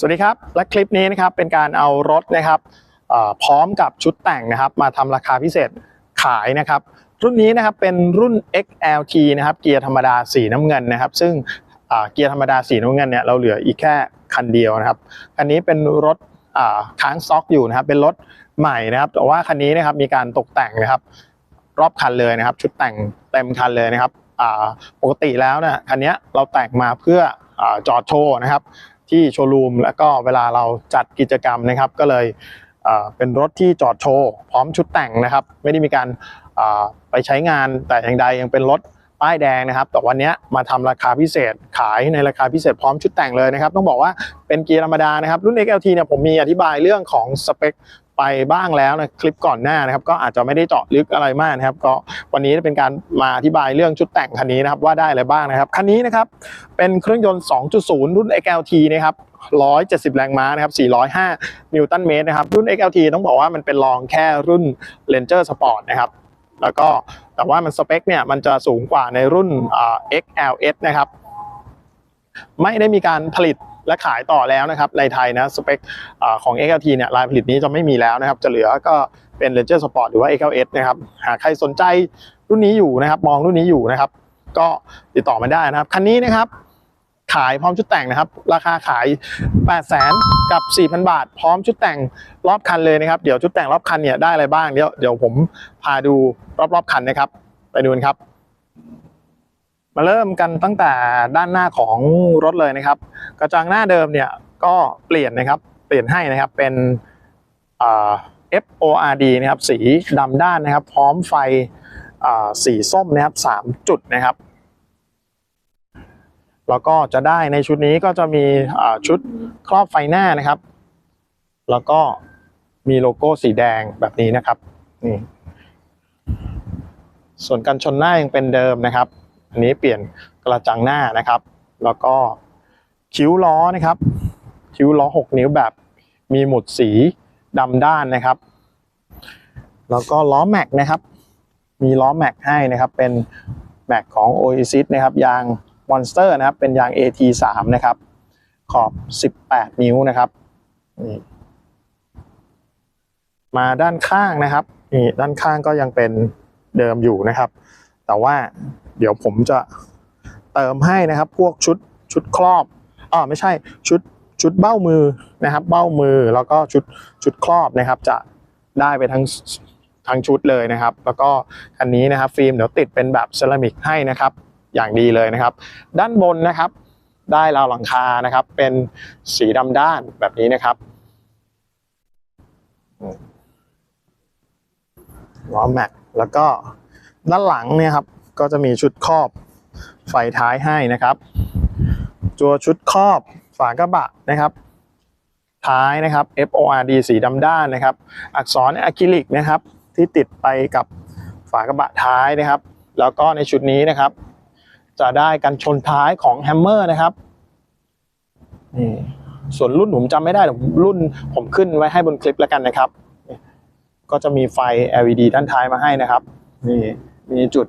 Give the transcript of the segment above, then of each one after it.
สวัสดีครับ และคลิปนี้นะครับเป็นการเอารถนะครับพร้อมกับชุดแต่งนะครับ มาทำราคาพิเศษขายนะครับ รุ่นนี้นะครับเป็นรุ่น XLT นะครับเกียร์ธรรมดาสีน้ำเงินนะครับ ซึ่งเกียร์ธรรมดาสีน้ำเงินเนี่ยเราเหลืออีกแค่คันเดียวนะครับคันนี้เป็นรถค้างสต็อกอยู่นะครับ เป็นรถใหม่นะครับ แต่ว่าคันนี้นะครับมีการตกแต่งนะครับ รอบคันเลยนะครับ ชุดแต่งเต็มคันเลยนะครับปกติแล้วนะคันนี้เราแต่งมาเพื่ออจอดโชว์นะครับ ที่โชว์รูมแล้วก็เวลาเราจัดกิจกรรมนะครับก็เลยเป็นรถที่จอดโชว์พร้อมชุดแต่งนะครับ ไม่ได้มีการไปใช้งานแต่อย่างใดยังเป็นรถป้ายแดงนะครับ แต่วันนี้มาทำราคาพิเศษขายในราคาพิเศษพร้อมชุดแต่งเลยนะครับ ต้องบอกว่าเป็นเกียร์ธรรมดานะครับ รุ่น XLT เนี่ยผมมีอธิบายเรื่องของสเปค ไปบ้างแล้วนะคลิปก่อนหน้านะครับ ก็อาจจะไม่ได้เจาะลึกอะไรมากนะครับ ก็วันนี้เป็นการมาอธิบายเรื่องชุดแต่งคันนี้นะครับว่าได้อะไรบ้างนะครับคันนี้นะครับเป็นเครื่องยนต์ 2.0 รุ่น XLT นะครับ170 แรงม้านะครับ 405 นิวตันเมตรนะครับ รุ่น XLT ต้องบอกว่ามันเป็นรองแค่รุ่น Ranger Sport นะครับ แล้วก็แต่ว่ามันสเปคเนี่ยมันจะสูงกว่าในรุ่น XLS นะครับ ไม่ได้มีการผลิต และขายต่อแล้วนะครับในไทยนะสเปคของ XLT เนี่ยลายผลิตนี้จะไม่มีแล้วนะครับจะเหลือก็เป็น Ranger Sport หรือว่า XLS นะครับหากใครสนใจรุ่นนี้อยู่นะครับมองรุ่นนี้อยู่นะครับ ก็ติดต่อมาได้นะครับคันนี้นะครับขายพร้อมชุดแต่งนะครับ ราคาขาย 8 0 0 0 0 0กับ 4,000 บาท พร้อมชุดแต่งรอบคันเลยนะครับเดี๋ยวชุดแต่งรอบคันเนี่ยได้อะไรบ้างเดี๋ยวเดี๋ยวผมพาดูรอบๆคันนะครับ ไปดูกันครับ มาเริ่มกันตั้งแต่ด้านหน้าของรถเลยนะครับ กระจังหน้าเดิมเนี่ยก็เปลี่ยนนะครับเปลี่ยนให้นะครับเป็น FORD นะครับสีดำด้านนะครับ พร้อมไฟสีส้มนะครับ3จุดนะครับแล้วก็จะได้ในชุดนี้ก็จะมีชุดครอบไฟหน้านะครับ แล้วก็มีโลโก้สีแดงแบบนี้นะครับนี่ส่วนกันชนหน้ายังเป็นเดิมนะครับ อันนี้เปลี่ยนกระจังหน้านะครับ แล้วก็คิ้วล้อนะครับ คิ้วล้อ 6 นิ้วแบบมีหมุดสีดำด้านนะครับ แล้วก็ล้อแม็กนะครับ มีล้อแม็กให้นะครับ เป็นแม็กของ Oasis นะครับ ยาง Monster นะครับ เป็นยาง AT3 นะครับ ขอบ 18 นิ้วนะครับนี่มาด้านข้างนะครับนี่ด้านข้างก็ยังเป็นเดิมอยู่นะครับ แต่ว่า เดี๋ยวผมจะเติมให้นะครับพวกชุดชุดครอบอ่าไม่ใช่ชุดชุดเบ้ามือนะครับ เบ้ามือแล้วก็ชุดชุดครอบนะครับ จะได้ไปทั้งทั้งชุดเลยนะครับ แล้วก็คันนี้นะครับฟิล์มเดี๋ยวติดเป็นแบบเซรามิกให้นะครับ อย่างดีเลยนะครับ ด้านบนนะครับ ได้ราวหลังคานะครับ เป็นสีดำด้านแบบนี้นะครับล้อแม็กแล้วก็ด้านหลังเนี่ยครับ ก็จะมีชุดครอบไฟท้ายให้นะครับตัวชุดครอบฝากระบะนะครับ ท้ายนะครับ FORD สีดำด้านนะครับ อักษรอะคริลิกนะครับ ที่ติดไปกับฝากระบะท้ายนะครับ แล้วก็ในชุดนี้นะครับ จะได้กันชนท้ายของแฮมเมอร์นะครับนี่ส่วนรุ่นผมจำไม่ได้แต่รุ่นผมขึ้นไว้ให้บนคลิปแล้วกันนะครับ ก็จะมีไฟ LED ด้านท้ายมาให้นะครับนี่มีจุด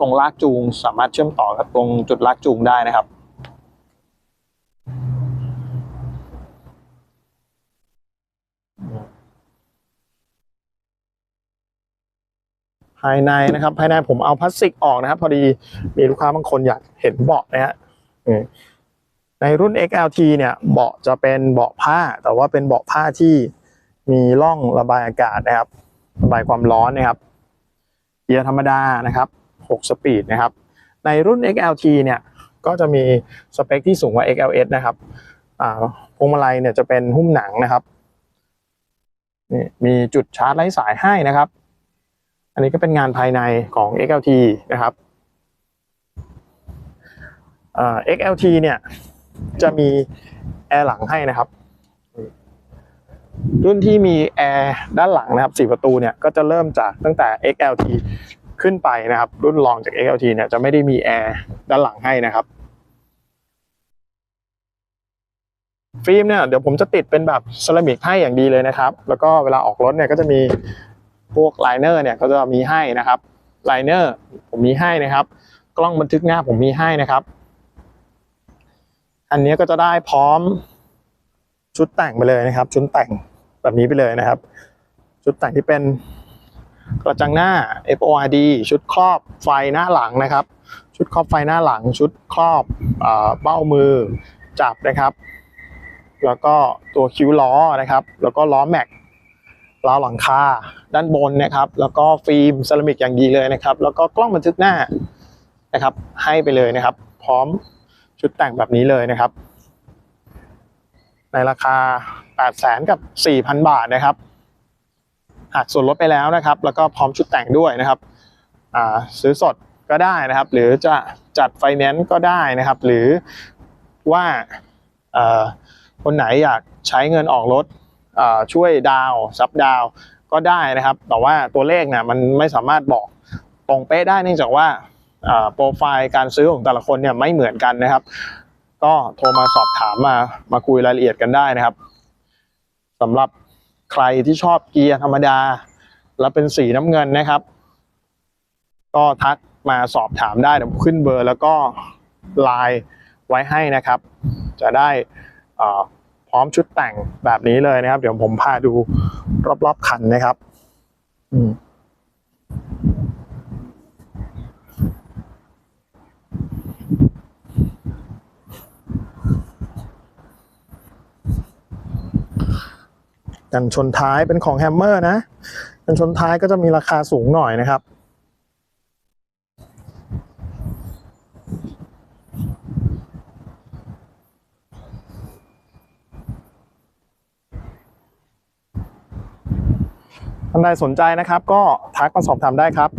ตรงลากจูงสามารถเชื่อมต่อกับตรงจุดลากจูงได้นะครับ ภายในนะครับ ภายในผมเอาพลาสติกออกนะครับ พอดีมีลูกค้าบางคนอยากเห็นเบาะนะฮะในรุ่น XLT เนี่ยเบาะจะเป็นเบาะผ้า แต่ว่าเป็นเบาะผ้าที่มีร่องระบายอากาศนะครับ ระบายความร้อนนะครับเกียร์ธรรมดานะครับ 6 สปีดนะครับ ในรุ่น XLT เนี่ยก็จะมีสเปคที่สูงกว่า XLS นะครับอ่าพวงมาลัยเนี่ยจะเป็นหุ้มหนังนะครับนี่มีจุดชาร์จไร้สายให้นะครับ อันนี้ก็เป็นงานภายในของ XLT นะครับอ่อ XLT เนี่ยจะมีแอร์หลังให้นะครับ รุ่นที่มีแอร์ด้านหลังนะครับ 4 ประตูเนี่ยก็จะเริ่มจากตั้งแต่ XLT ขึ้นไปนะครับ รุ่นรองจาก XLT เนี่ยจะไม่ได้มีแอร์ด้านหลังให้นะครับฟิล์มเนี่ยเดี๋ยวผมจะติดเป็นแบบเซรามิกให้อย่างดีเลยนะครับ แล้วก็เวลาออกรถเนี่ยก็จะมีพวกไลเนอร์เนี่ยก็จะมีให้นะครับไลเนอร์ผมมีให้นะครับ กล้องบันทึกหน้าผมมีให้นะครับ อันนี้ก็จะได้พร้อมชุดแต่งไปเลยนะครับ ชุดแต่งแบบนี้ไปเลยนะครับ ชุดแต่งที่เป็น กระจังหน้า FORD ชุดครอบไฟหน้าหลังนะครับ ชุดครอบไฟหน้าหลัง ชุดครอบเบ้ามือจับนะครับ แล้วก็ตัวคิ้วล้อนะครับ แล้วก็ล้อแม็กล้อหลังคาด้านบนนะครับ แล้วก็ฟิล์มเซรามิกอย่างดีเลยนะครับ แล้วก็กล้องบันทึกหน้านะครับ ให้ไปเลยนะครับ พร้อมชุดแต่งแบบนี้เลยนะครับ ในราคา 8 0 0แสนกับ 4,000 บาทนะครับ หักส่วนลดไปแล้วนะครับ แล้วก็พร้อมชุดแต่งด้วยนะครับซื้อสดก็ได้นะครับ หรือจะจัดไฟแนนซ์ก็ได้นะครับ หรือว่าคนไหนอยากใช้เงินออกรถช่วยดาวซับดาวก็ได้นะครับ แต่ว่าตัวเลขเนี่ยมันไม่สามารถบอกตรงเป๊ะได้เนื่องจากว่าโปรไฟล์การซื้อของแต่ละคนเนี่ยไม่เหมือนกันนะครับ ก็โทรมาสอบถามมามาคุยรายละเอียดกันได้นะครับสำหรับ ใครที่ชอบเกียร์ธรรมดา แล้วเป็นสีน้ำเงินนะครับ ก็ทักมาสอบถามได้เดี๋ยวผมขึ้นเบอร์แล้วก็ไลน์ไว้ให้นะครับ จะได้พร้อมชุดแต่งแบบนี้เลยนะครับ เดี๋ยวผมพาดูรอบๆคันนะครับ อืม กันชนท้ายเป็นของแฮมเมอร์นะ กันชนท้ายก็จะมีราคาสูงหน่อยนะครับ ท่านใดสนใจนะครับ ก็ทักมาสอบถามได้ครับ